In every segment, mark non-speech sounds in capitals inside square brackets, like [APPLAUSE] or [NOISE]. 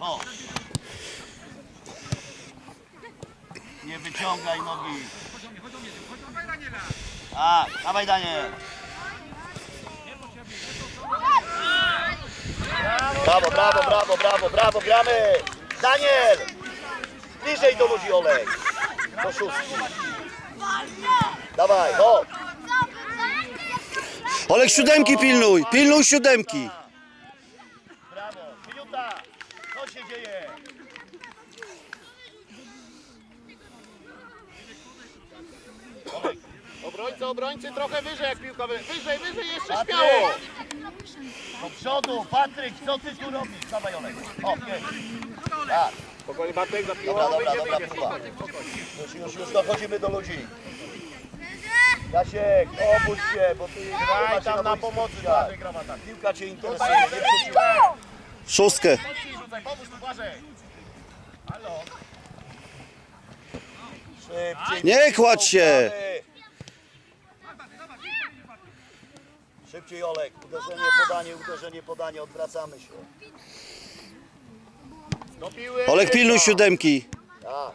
O. Nie wyciągaj nogi. A, dawaj Daniel. Brawo, brawo, brawo, brawo, brawo, gramy. Daniel! Bliżej do ludzi, Olek. Do szóstki. Dawaj, o. Olek siódemki pilnuj, pilnuj siódemki. Brawo, minuta. Co się dzieje? Obrońcy, obrońcy trochę wyżej jak piłka. wy- Wyżej, wyżej, jeszcze Patryk! śmiało. Do przodu, Patryk, co ty tu robisz? Dawaj Olek. O, pięć. Tak, Spokojnie Bartek za piłą. dobra, dobra, wyjdzie, dobra, wyjdzie. próba. Już, już, już dochodzimy do ludzi. Jasiek, obudź się, bo ty Graj tam na pomocy. Bartek gra w atak. Piłka cię interesuje, nie przeciwko. Szóstkę. Nie kładź się. Szybciej Olek, uderzenie, podanie, uderzenie, podanie, odwracamy się. Olek pilnuj siódemki. Tak,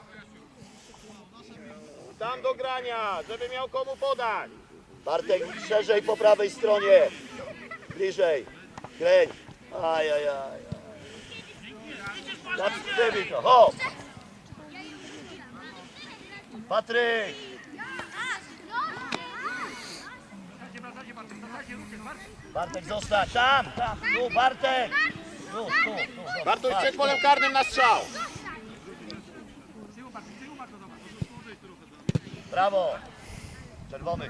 Tam do grania, żeby miał komu podać. Bartek szerzej po prawej stronie. Bliżej. Kręć. Aj, aj, aj. Zatrzymaj to. Hop. Patryk. Bartek zostać. Tam, tam. Tu Bartek. Tu, tu, tu. Bartuś przed polem karnym na strzał. Brawo. Czerwony.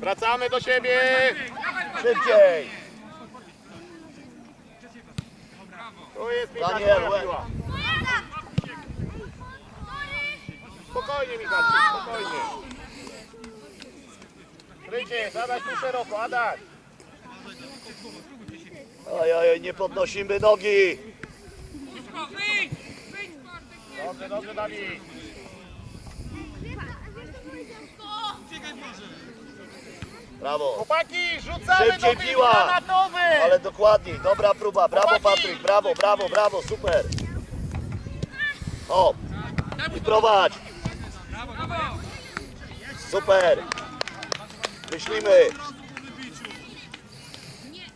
Wracamy do siebie. Szybciej. Tu jest Michał, Daniel, twoja łeb. piła. Spokojnie Michał, spokojnie. Krycie, zadać tu szeroko, Adaś. Oj, oj, oj, nie podnosimy nogi. Dobrze, dobrze Dawid. Brawo. Chłopaki, rzucamy Szybciej do piła. granatowych. Ale dokładniej, dobra próba, brawo Chłopaki! Patryk, brawo, brawo, brawo, super. O, i prowadź. Super. Myślimy.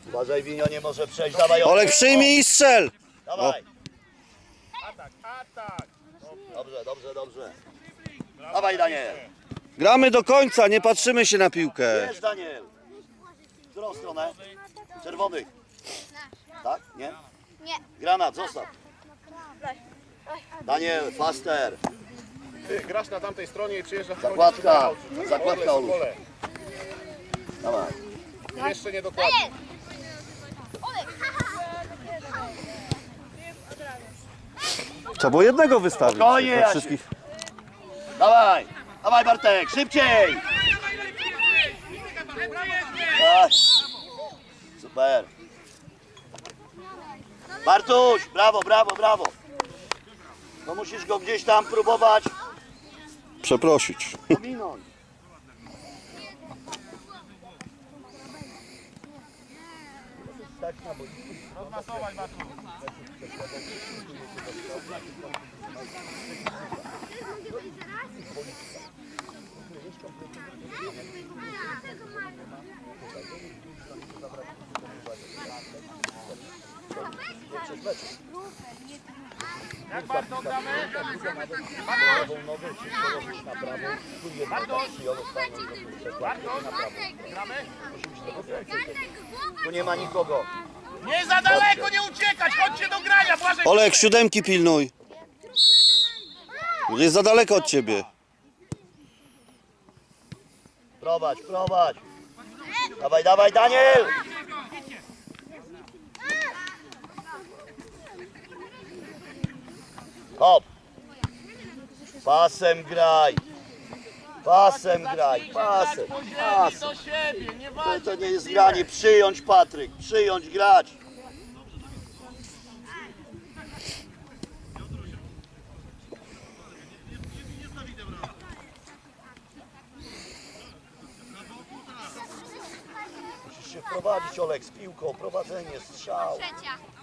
Uważaj, Winio nie może przejść, dawaj. Olek przyjmij i strzel. Dawaj. Atak, atak. Dobrze, dobrze, dobrze. Dawaj Daniel. Gramy do końca, nie patrzymy się na piłkę. Jest Daniel. W którą stronę? Czerwonych. Tak? Nie? Nie. Granat, zostaw. Daniel, faster. Ty grasz na tamtej stronie i przyjeżdża Zakładka. Zakładka, pole. Dawaj. Jeszcze nie dokładnie. Trzeba było jednego wystawić. Spokojnie, Dla Jasiu. wszystkich. Dawaj. Dawaj Bartek, szybciej. Super. Bartuś, brawo, brawo, brawo. No musisz go gdzieś tam próbować Przeprosić. pominąć. Rozmasować Bartu. Jak Barto gramy? Bartosz, gramy? Tu nie ma nikogo. Nie za daleko, nie uciekać, chodźcie do grania, Błażej. Olek siódemki pilnuj. Jest za daleko od ciebie. Prowadź, prowadź. Dawaj, dawaj, Daniel! Hop. Pasem graj. Pasem graj, pasem, pasem. do siebie, nie To, nie jest granie. Przyjąć, Patryk, przyjąć, grać. Musisz się prowadzić Olek z piłką, prowadzenie, strzał. Trzecia.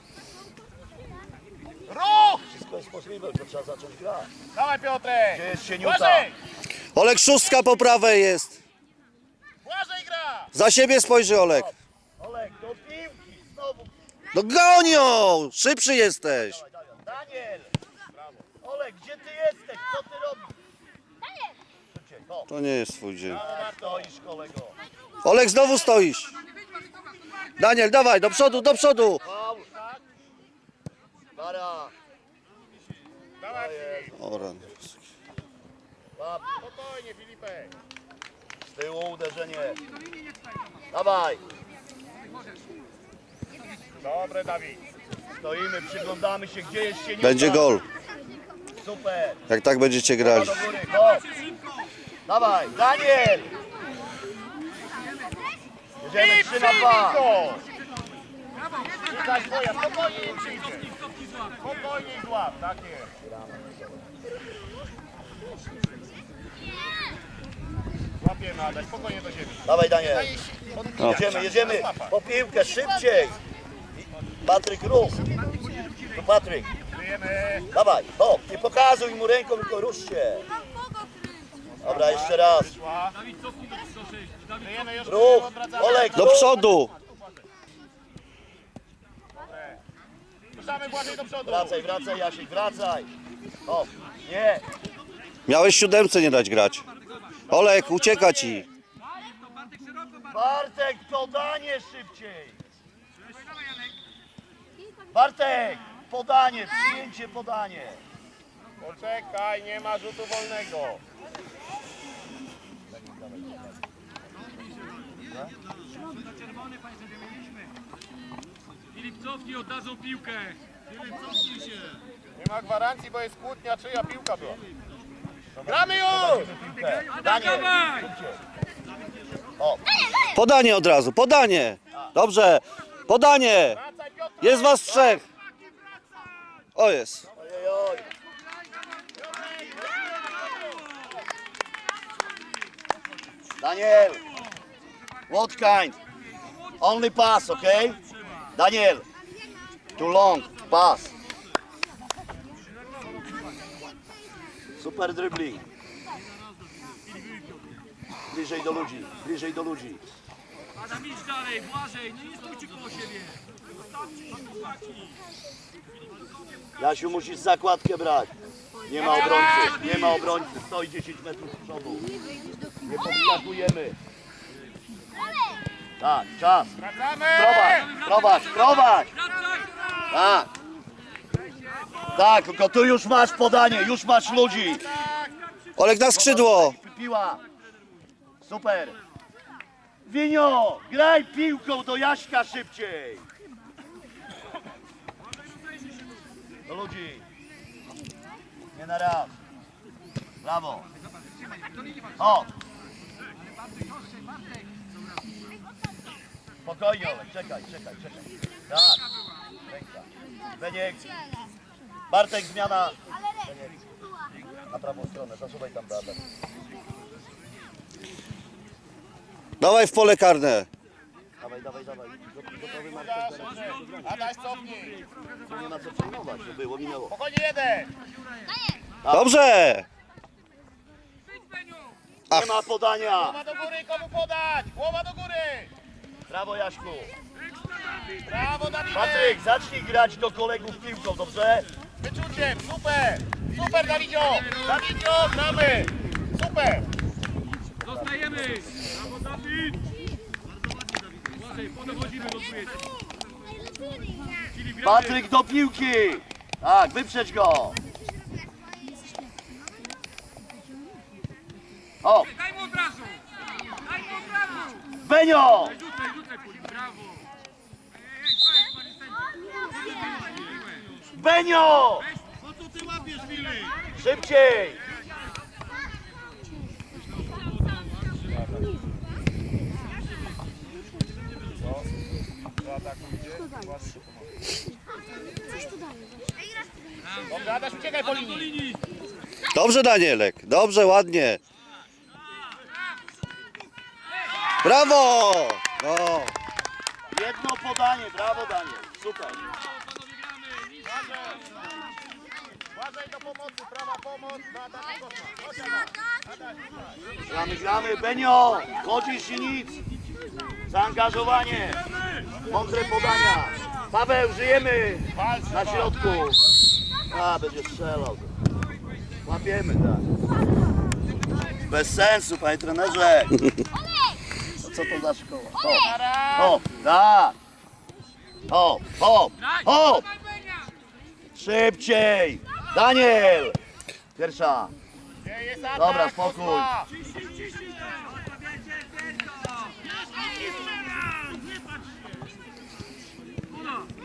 Ruch! Wszystko jest możliwe, to trzeba zacząć grać. Dawaj Piotrek! Gdzie jest Sieniuta? Błażej! Olek szóstka po prawej jest. Błażej gra! Za siebie spojrzy Olek. Olek, do piłki, znowu. No gonią! Szybszy jesteś. Dawaj. Daniel! Olek, gdzie ty jesteś? Co ty robisz? Szybciej, no. To nie jest twój dzień. Stoisz, kolego. Olek znowu stoisz. Daniel, dawaj, do przodu, do przodu. Para. Dawaj, O, rany. Łap. spokojnie Filipek. Z tyłu uderzenie. Dawaj. Dobre Dawid. Stoimy, przyglądamy się, gdzie jest Sieniuta. Będzie gol, Super. jak tak będziecie grali. Do góry, go. Dawaj, Daniel. Jedziemy 3 na 2. Go! Tutaj twoja, spokojnie im przyjdzie. Spokojnie i złap, tak jest. Łapiemy Adaś, spokojnie do ziemi. Dawaj, Daniel. No. Jedziemy, jedziemy. Po piłkę, szybciej. Patryk, rób. Tu Patryk. Żyjemy. Dawaj, o, nie pokazuj mu ręką, tylko rusz się. Dobra, jeszcze raz. Szła. Żyjemy już, Ruch. Olek, Do ruch. przodu. Puszczamy Błażej do przodu. Wracaj, wracaj, Jasiek, wracaj. O, nie. Miałeś siódemce nie dać grać. Olek, ucieka ci. Bartek, podanie szybciej. Bartek, podanie, przyjęcie, podanie. Poczekaj, nie ma rzutu wolnego. Filip cofnij, oddadzą piłkę. Filip cofnij się. Nie ma gwarancji, bo jest kłótnia, czyja piłka była. Gramy już! Adam, Daniel, dawaj! o, Podanie od razu, podanie. Dobrze, podanie. Wracaj Piotr! Jest was trzech. O jest. Daniel, what kind? Only pass, okay? Daniel, too long, pass. Super dribbling. Bliżej do ludzi, bliżej do ludzi. Adam, idź dalej, Błażej, nie, nie stójcie koło siebie. Jasiu, musisz zakładkę brać. Nie ma obrońcy, nie ma obrońcy. Stoi 10 metrów z przodu. Nie podskakujemy. Tak, czas. Prowadź, prowadź, prowadź. Tak. Tak, tylko tu już masz podanie, już masz ludzi. Olek na skrzydło. Piła. Super. Winio, graj piłką do Jaśka szybciej. Do ludzi. Nie na raz. Brawo. O. Spokojnie, Olek, czekaj, czekaj, czekaj. Tak. Ręka. Beniek. Bartek, zmiana. Beniek. Na prawą stronę, zasuwaj tam dalej. Dawaj w pole karne. Dawaj, dawaj, dawaj. Gotowy Marcel, teraz Adaś cofnij. Tu nie ma co przejmować, to było, minęło. Spokojnie jeden. Dobrze. Nie ma podania. Głowa do góry, komu podać? Głowa do góry. Brawo Jaśku. Brawo Dawid. Patryk, zacznij grać do kolegów piłką, dobrze? Wyczuciem, super. Super Dawidzio. Dawidzio, gramy. Super. Zostajemy! Brawo, Dawid! Błażej, podchodzimy do gramy. Patryk do piłki. Tak, wyprzedź go. O, Daj mu od razu! Daj mu od razu! Benio. Benio. Po co ty łapiesz, Filip? Szybciej. Adaś, uciekaj po linii! Dobrze Danielek. Dobrze, ładnie. Brawo. No. Jedno podanie, brawo Daniel, super. Błażej do pomocy, prawa pomoc, na Adama Kosma. Chodź Adam. Gramy, gramy, Benio, chodzisz i nic. Zaangażowanie, mądre podania. Paweł, żyjemy na środku. A, będzie strzelał. Łapiemy, tak. Bez sensu, panie trenerze. No co to za szkoła? O, o, tak. O, o, o. Szybciej. Daniel. Pierwsza. Dobra, spokój.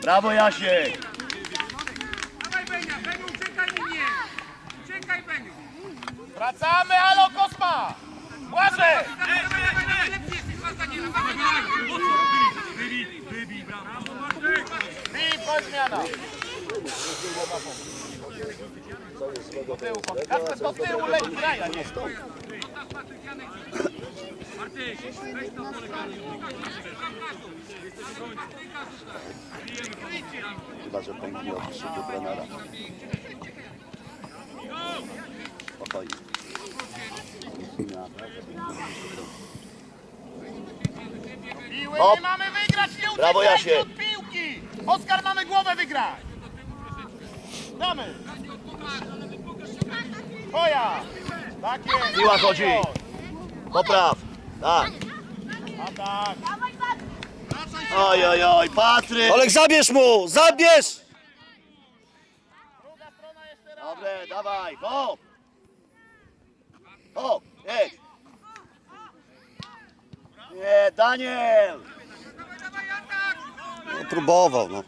Brawo Jasiek. Dawaj Benia, Beniu, uciekaj mi nie! Uciekaj Beniu! Wracamy, halo Kosma! Błażej! Wybij, wybij, brawo! Chodź zmiana. Do tyłu, Kasper, do tyłu leć, graj, a nie. Bartek, weź. Chyba, że pęknie od krzyku trenera. Spokojnie. Piły nie mamy wygrać, nie Brawo, uciekajcie Jasiek. od piłki! Oskar, mamy głowę wygrać! Damy! Twoja! Tak jest! Piła chodzi. Popraw. Tak. Atak! Oj, oj, oj, Patryk. Olek, zabierz mu! Zabierz! Druga strona jeszcze raz! Dobre, dawaj, hop. Hop, jedź. Nie, Daniel. No, próbował, no.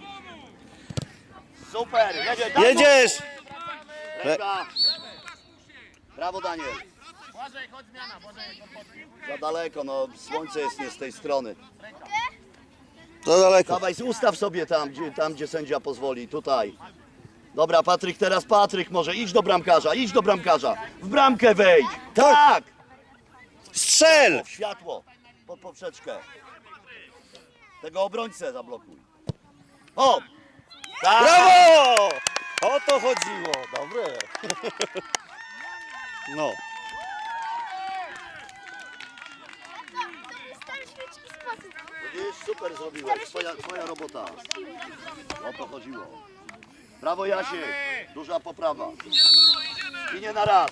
Super, jedzie. Daniel. Jedziesz! Ręka. Brawo, Daniel. Błażej, chodź zmiana, Błażej. Za daleko, no słońce jest nie z tej strony. Za daleko. Dawaj, ustaw sobie tam, gdzie, tam, gdzie sędzia pozwoli, tutaj. Dobra, Patryk, teraz Patryk może. Idź do bramkarza, idź do bramkarza. W bramkę wejdź. Tak! Strzel! W światło, pod poprzeczkę. Tego obrońcę zablokuj. O! Tak! Brawo! O to chodziło. Dobre. [LAUGHS] No. Widzisz, super zrobiłeś, twoja, twoja robota. O to chodziło. Brawo Jasiek, duża poprawa. I nie na raz.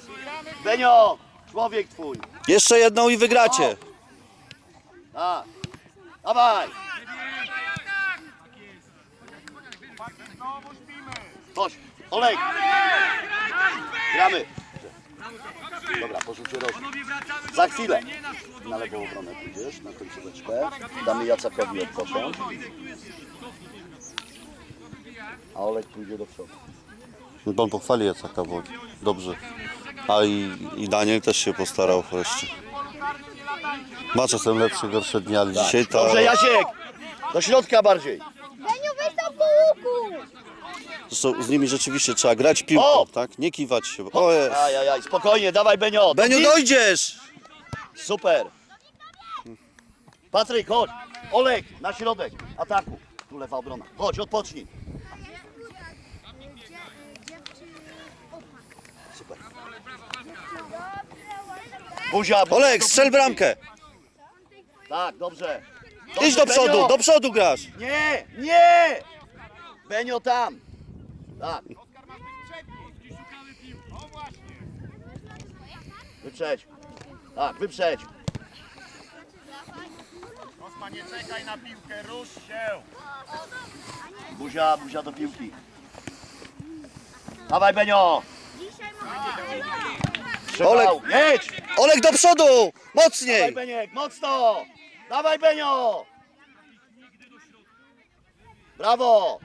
Benio, człowiek twój. Jeszcze jedną i wygracie. Tak. Dawaj. Znowu śpimy! Chodź, Olek. Gramy. Dobra, porzucie roz. Za chwilę. Na lewą obronę pójdziesz, na końcóweczkę. Damy Jacakowi odpocząć. A Olek pójdzie do przodu. Bo on pochwali Jacaka, bo dobrze. A i, i Daniel też się postarał wreszcie. Ma czasem lepsze, gorsze dni, ale dzisiaj to... Dobrze, Jasiek. Do środka bardziej. Beniu, weź tam po łuku! Zresztą z nimi rzeczywiście trzeba grać piłką, O! tak? Nie kiwać się. O jest. Ajajaj, spokojnie, dawaj Benio. Beniu, Ty- dojdziesz! Super. Patryk, chodź. Olek, na środek ataku. Tu lewa obrona. Chodź, odpocznij. Super. Buzia, buzia Olek, strzel bramkę! Tak, dobrze. Idź do Dobrze, przodu, Benio. do przodu grasz! Nie, nie! Benio tam. Tak, Oskar, masz być przedni! Szukamy piłki. O właśnie! wyprzedź. Tak, wyprzedź. Kosma, nie czekaj na piłkę, rusz się! Buzia, buzia do piłki. Dawaj Benio. Olek. Jedź. Olek do przodu! Dawaj Mocniej! Beniek, mocno! Dawaj Benio! Brawo!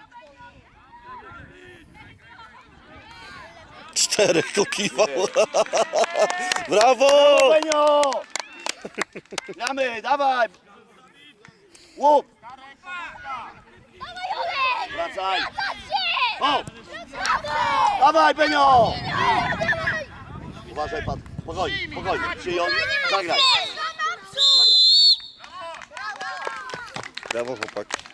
Czterech kokiwał. Brawo! Benio! Gramy, dawaj! Łup! Dawaj, Olek! Wracaj! O! Brawo! Dawaj Benio! Uważaj pan, spokojnie, spokojnie. Przyjąć, zagraj. Naprzód! Brawo chłopaki.